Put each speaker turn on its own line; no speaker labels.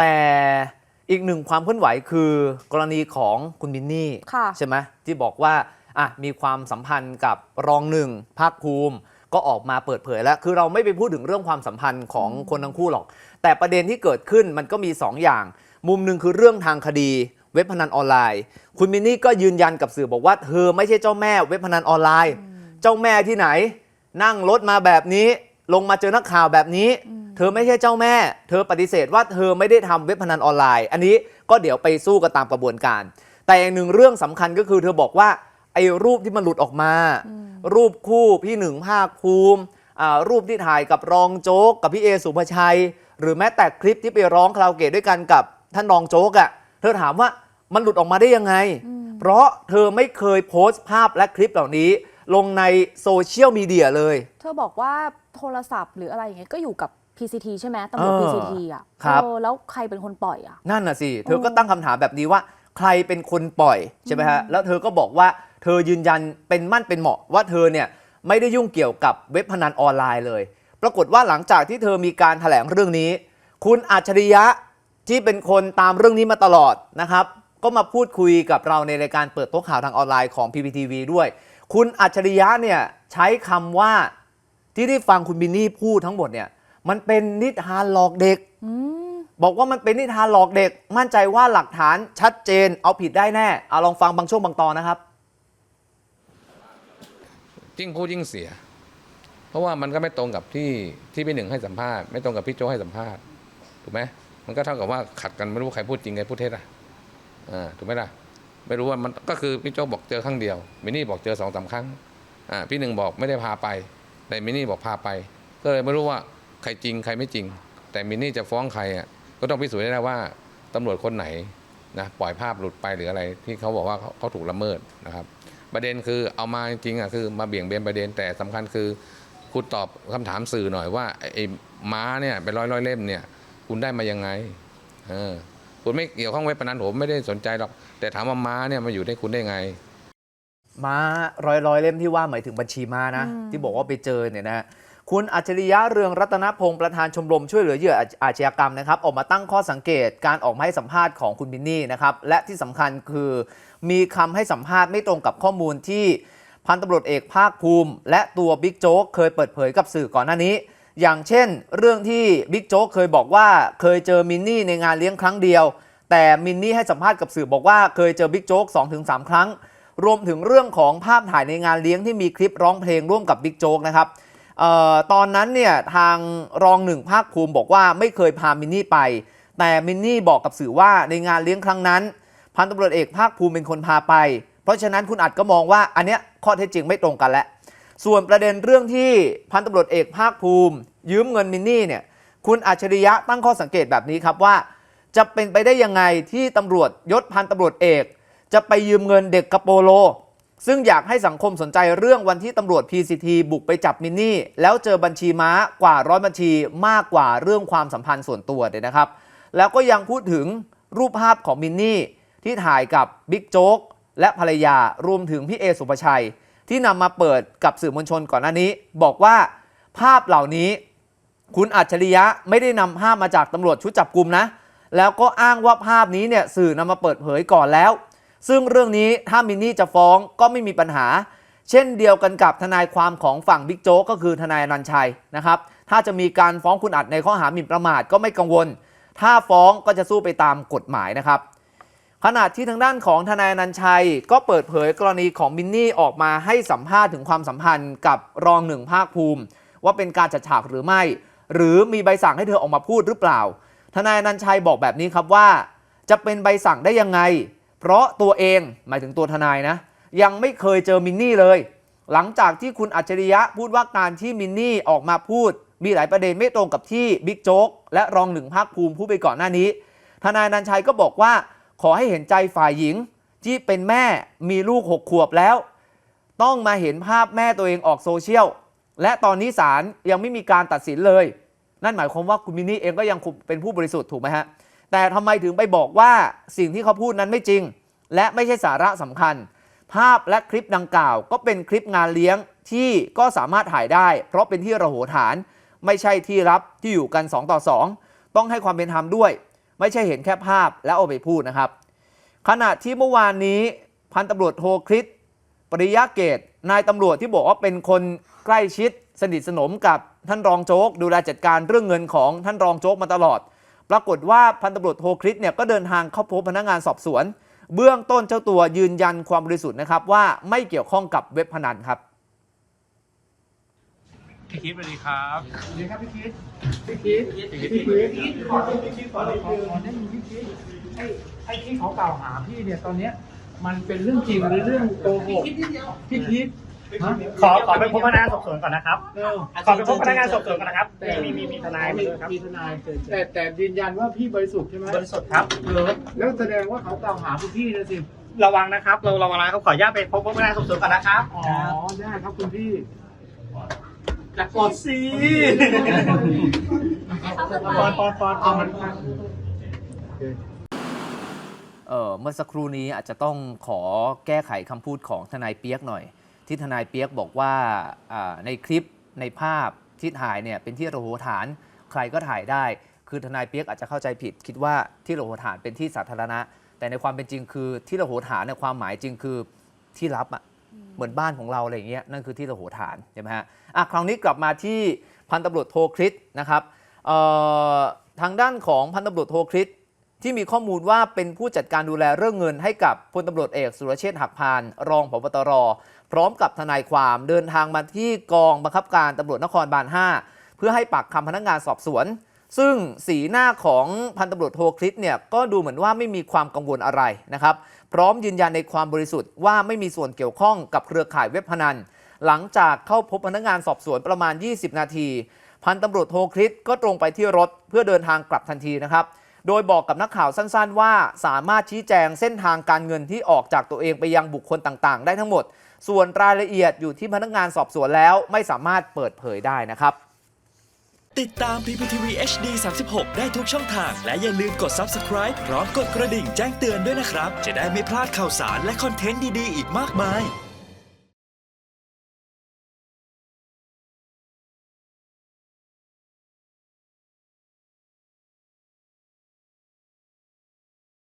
แต่อีกหนึ่งความเคลื่อนไหวคือกรณีของคุณมินนี่
ค่ะ
ใช่ไหมที่บอกว่าอะมีความสัมพันธ์กับรองหนึ่งภาคภูมิ ก็ออกมาเปิดเผยแล้ว คือเราไม่ไปพูดถึงเรื่องความสัมพันธ์ของคนทั้งคู่หรอก แต่ประเด็นที่เกิดขึ้นมันก็มี 2 อย่าง มุมหนึ่งคือเรื่องทางคดีเว็บพนันออนไลน์ คุณมินนี่ก็ยืนยันกับสื่อบอกว่า เธอไม่ใช่เจ้าแม่เว็บพนันออนไลน์ เจ้าแม่ที่ไหน นั่งรถมาแบบนี้ ลงมาเจอนักข่าวแบบนี้ เธอไม่ใช่เจ้าแม่ เธอปฏิเสธว่าเธอไม่ได้ทำเว็บพนันออนไลน์ อันนี้ก็เดี๋ยวไปสู้กันตามกระบวนการ แต่อย่างหนึ่งเรื่องสำคัญก็คือเธอบอกว่าไอ้รูปที่มันหลุดออกมา รูปคู่พี่หนึ่งภาคภูมิอ่ารูปที่ถ่ายกับรองโจ๊กกับพี่เอสุภาชัย หรือแม้แต่คลิปที่ไปร้องคาราโอเกะด้วยกันกับท่านรองโจ๊กอะ่ะเธอถามว่ามันหลุดออกมาได้ยังไง เพราะเธอไม่เคยโพสต์ภาพและคลิปเหล่านี้ ลงในโซเชียลมีเดียเลย
เธอบอกว่าโทรศัพท์หรืออะไรอย่างเงี้ยก็อยู่กับ PCT ใช่ไหมตำรวจ
เออ
PCT อะ
ครับ
เออแล้วใครเป็นคนปล่อยอะ
นั่นน่ะสิ เธอก็ตั้งคำถามแบบนี้ว่า ใครเป็นคนปล่อยใช่ไหมฮะ แล้วเธอก็บอกว่าเธอยืนยันเป็นมั่นเป็นเหมาะว่าเธอเนี่ยไม่ได้ยุ่งเกี่ยวกับเว็บพนันออนไลน์เลย ปรากฏว่าหลังจากที่เธอมีการแถลงเรื่องนี้ คุณอัจฉริยะที่เป็นคนตามเรื่องนี้มาตลอดนะครับ ก็มาพูดคุยกับเราในรายการเปิดโต๊ะข่าวทางออนไลน์ของ PPTV ด้วย คุณอัจฉริยะเนี่ยใช้คำว่าที่ได้ฟังคุณบินนี่พูดทั้งหมดเนี่ย มันเป็นนิทานหลอกเด็ก
อืม
บอกว่ามันเป็นนิทานหลอกเด็ก มั่นใจว่าหลักฐานชัดเจน เอาผิดได้แน่เอาลองฟังบางช่วงบางตอนนะครับ
ยิ่งพูดยิ่งเสีย เพราะว่ามันก็ไม่ตรงกับที่ที่พี่หนึ่งให้สัมภาษณ์ไม่ตรงกับพี่โจให้สัมภาษณ์ถูกไหมมันก็เท่ากับว่าขัดกันไม่รู้ใครพูดจริงใครพูดเท็จอะอ่าถูกไหมล่ะไม่รู้ว่ามันก็คือพี่โจบอกเจอครั้งเดียวมินี่บอกเจอสองสามครั้งอ่าพี่หนึ่งบอกไม่ได้พาไปแต่มินี่บอกพาไป ก็เลยไม่รู้ว่า ใครจริงใครไม่จริง แต่มินี่จะฟ้องใครอะก็ต้องพิสูจน์ได้นะว่าตำรวจคนไหนนะปล่อยภาพหลุดไปหรืออะไรที่เขาบอกว่าเขาเขาถูกละเมิดนะครับ ประเด็นคือเอามาจริงๆอะคือมาเบี่ยงเบนประเด็นแต่สำคัญคือคุณตอบคำถามสื่อหน่อยว่าไอ้ไอ้ม้าเนี่ยเป็นร้อยร้อยๆเล่มเนี่ย คุณได้มายังไงเออคุณไม่เกี่ยวข้องเว็บพนันผมไม่ได้สนใจหรอกแต่ถามว่าม้าเนี่ยมาอยู่ในคุณได้ไง
มาร้อยร้อยเล่มที่ว่าหมายถึงบัญชีมานะ
อืม
ที่บอกว่าไปเจอเนี่ยนะ คุณอัจฉริยะเรืองรัตนพงศ์ประธานชมรมช่วยเหลือเหยื่ออาชญากรรมนะครับ ออกมาตั้งข้อสังเกตการออกมาให้สัมภาษณ์ของคุณบินนี่นะครับ และที่สำคัญคือมีคำให้สัมภาษณ์ไม่ตรงกับข้อมูลที่พันตำรวจเอกภาคภูมิ และตัวบิ๊กโจ๊กเคยเปิดเผยกับสื่อก่อนหน้านี้ อย่างเช่น เรื่องที่บิ๊กโจ๊กเคยบอกว่าเคยเจอมินนี่ในงานเลี้ยงครั้งเดียว แต่มินนี่ให้สัมภาษณ์กับสื่อบอกว่าเคยเจอบิ๊กโจ๊ก2-3 ครั้ง รวมถึงเรื่องของภาพถ่ายในงานเลี้ยงที่มีคลิปร้องเพลงร่วมกับบิ๊กโจ๊กนะครับ ตอนนั้นเนี่ยทางรองหนึ่งภาคภูมิบอกว่าไม่เคยพามินนี่ไป แต่มินนี่บอกกับสื่อว่าในงานเลี้ยงครั้งนั้น พันตำรวจเอกภาคภูมิเป็นคนพาไป เพราะฉะนั้นคุณอัดก็มองว่าอันเนี้ยข้อเท็จจริงไม่ตรงกันแล้วส่วนประเด็นเรื่องที่พันตำรวจเอกภาคภูมิ ยืมเงินมินนี่เนี่ยคุณอัจฉริยะตั้งข้อสังเกตแบบนี้ครับว่า จะเป็นไปได้ยังไงที่ตำรวจยศพันตำรวจเอก จะไปยืมเงินเด็กกระโปโล ซึ่งอยากให้สังคมสนใจเรื่องวันที่ตำรวจ PCT บุกไปจับมินนี่ แล้วเจอบัญชีม้ากว่าร้อยบัญชีมากกว่าเรื่องความสัมพันธ์ส่วนตัวเนี่ยนะครับ แล้วก็ยังพูดถึงรูปภาพของมินนี่ ที่ถ่ายกับบิ๊กโจ๊กและภรรยารวมถึงพี่เอสุภชัย ที่นำมาเปิดกับสื่อมวลชนก่อนหน้านี้ บอกว่าภาพเหล่านี้ คุณอัจฉริยะไม่ได้นำภาพมาจากตำรวจชุดจับกลุ่มนะ แล้วก็อ้างว่าภาพนี้เนี่ยสื่อนำมาเปิดเผยก่อนแล้ว ซึ่งเรื่องนี้ถ้ามินนี่จะฟ้องก็ไม่มีปัญหา เช่นเดียวกันกับทนายความของฝั่งบิ๊กโจ๊กก็คือทนายอนันชัยนะครับ ถ้าจะมีการฟ้องคุณอัดในข้อหาหมิ่นประมาทก็ไม่กังวล ถ้าฟ้องก็จะสู้ไปตามกฎหมายนะครับขณะที่ทางด้านของทนายอนันชัย ก็เปิดเผยกรณีของมินนี่ออกมาให้สัมภาษณ์ถึงความสัมพันธ์กับรองหนึ่งภาคภูมิ ว่าเป็นการจัดฉากหรือไม่ หรือมีใบสั่งให้เธอออกมาพูดหรือเปล่า ทนายอนันชัยบอกแบบนี้ครับว่า จะเป็นใบสั่งได้ยังไง เพราะตัวเองหมายถึงตัวทนายนะ ยังไม่เคยเจอมินนี่เลย หลังจากที่คุณอัจฉริยะพูดว่าการที่มินนี่ออกมาพูด มีหลายประเด็นไม่ตรงกับที่บิ๊กโจ๊กและรองหนึ่งภาคภูมิพูดไปก่อนหน้านี้ ทนายนันชัยก็บอกว่าขอให้เห็นใจฝ่ายหญิงที่เป็นแม่มีลูกหกขวบแล้ว ต้องมาเห็นภาพแม่ตัวเองออกโซเชียลและตอนนี้ศาลยังไม่มีการตัดสินเลย นั่นหมายความว่าคุณมินนี่เองก็ยังเป็นผู้บริสุทธิ์ถูกไหมฮะ แต่ทำไมถึงไปบอกว่าสิ่งที่เขาพูดนั้นไม่จริง และไม่ใช่สาระสำคัญ ภาพและคลิปดังกล่าว ก็เป็นคลิปงานเลี้ยงที่ก็สามารถถ่ายได้ เพราะเป็นที่ระโหฐาน ไม่ใช่ที่รับที่อยู่กัน 2 ต่อ 2 ต้องให้ความเป็นธรรมด้วย ไม่ใช่เห็นแค่ภาพแล้วเอาไปพูดนะครับ ขณะที่เมื่อวานนี้พันตำรวจโทคริสปริยะเกตนายตำรวจที่บอกว่าเป็นคนใกล้ชิดสนิทสนมกับท่านรองโจ๊ก ดูแลจัดการเรื่องเงินของท่านรองโจ๊กมาตลอด ปรากฏว่าพันตำรวจโทคริสเนี่ยก็เดินทางเข้าพบพนักงานสอบสวน เบื้องต้นเจ้าตัวยืนยันความบริสุทธิ์นะครับว่าไม่เกี่ยวข้องกับเว็บพนันครับ
พี่คิดสวัสดีครับ
ดีครับพี่คิดพี่คิดพี่คิดพี่คิดขอพี่คิดขอขอขอแนะนำพี่คิดไอ้ไอ้ที่เขากล่าวหาพี่เนี่ยตอนเนี้ยมันเป็นเรื่องจริงหรือเรื่องโกหกพี่คิดฮะ
ขอขอไปพบพนักงานสอบสวนก่อนนะครับ
เออ
ขอไปพบพนักงานสอบสวนก่อนนะครับ มีมีมีทนายมาด้วยครับ
มีทนายแต่แต่ยืนยันว่าพี่บริสุทธิ์ใช่ไหม
บริสุทธิ์ครับ
เหรอแล้วแสดงว่าเขากล่าวหาพวกพี่นะสิ
ระวังนะครับ เราระวังนะครับขออนุญาตไปพบพนักงานสอบสวนก่อนนะครับ
อ๋อได้ครับคุณพี่จะกดสิ
ปอนปอนปอน
เอามันครับ
เอ่อเมื่อสักครู่นี้อาจจะต้องขอแก้ไขคำพูดของทนายเปียกหน่อย ที่ทนายเปียกบอกว่าอ่าในคลิปในภาพที่ถ่ายเนี่ยเป็นที่ระโหฐานใครก็ถ่ายได้ คือทนายเปียกอาจจะเข้าใจผิด คิดว่าที่ระโหฐานเป็นที่สาธารณะ แต่ในความเป็นจริงคือที่ระโหฐานเนี่ยความหมายจริงคือที่ลับอะเหมือนบ้านของเราอะไรอย่างเงี้ยนั่นคือที่ระโหฐานใช่ไหมฮะอะคราวนี้กลับมาที่พันตำรวจโทคริสนะครับเอ่อทางด้านของพันตำรวจโทคริส ที่มีข้อมูลว่าเป็นผู้จัดการดูแลเรื่องเงินให้กับพลตำรวจเอกสุรเชษฐ์หักพาน รองผบตร พร้อมกับทนายความเดินทางมาที่กองบังคับการตำรวจนครบาล 5 เพื่อให้ปากคำพนักงานสอบสวน ซึ่งสีหน้าของพันตำรวจโทคริสเนี่ยก็ดูเหมือนว่าไม่มีความกังวลอะไรนะครับ พร้อมยืนยันในความบริสุทธิ์ว่าไม่มีส่วนเกี่ยวข้องกับเครือข่ายเว็บพนัน หลังจากเข้าพบพนักงานสอบสวนประมาณ 20 นาที พันตำรวจโทคริสก็ตรงไปที่รถเพื่อเดินทางกลับทันทีนะครับ โดยบอกกับนักข่าวสั้นๆ ว่าสามารถชี้แจงเส้นทางการเงินที่ออกจากตัวเองไปยังบุคคลต่างๆ ได้ทั้งหมด ส่วนรายละเอียดอยู่ที่พนักงานสอบสวนแล้วไม่สามารถเปิดเผยได้นะครับ
ติดตาม PPTV HD 36 ได้ทุกช่องทาง และอย่าลืมกด Subscribe พร้อมกดกระดิ่งแจ้งเตือนด้วยนะครับ จะได้ไม่พลาดข่าวสารและคอนเทนต์ดีๆ อีกมากมาย